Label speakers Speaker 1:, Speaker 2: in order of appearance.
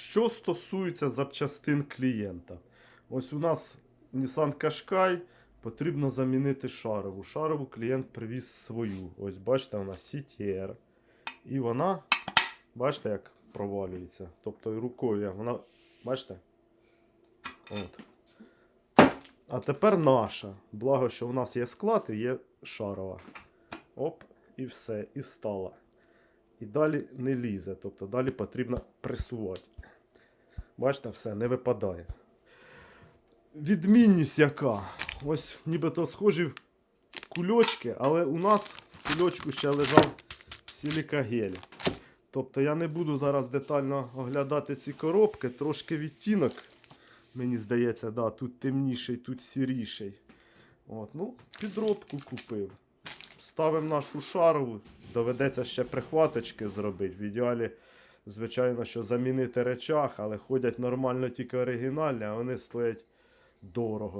Speaker 1: Що стосується запчастин клієнта, ось у нас Nissan Qashqai потрібно замінити шарову. Шарову клієнт привіз свою. Ось бачите, вона CTR. І вона, бачите, як провалюється. Тобто рукою вона, бачите? От. А тепер наша. Благо, що в нас є склад і є шарова. Оп, і все, і стала. І далі не лізе, тобто далі потрібно пресувати. Бачите, все, не випадає. Відмінність яка? Ось нібито схожі кульочки, але у нас в кульочку ще лежав силікагель. Тобто я не буду зараз детально оглядати ці коробки, трошки відтінок, мені здається, да, тут темніший, тут сіріший. От, ну, підробку купив. Ставимо нашу шарову, доведеться ще прихваточки зробити. В ідеалі, звичайно, що замінити речах, але ходять нормально тільки оригінальні, а вони стоять дорого.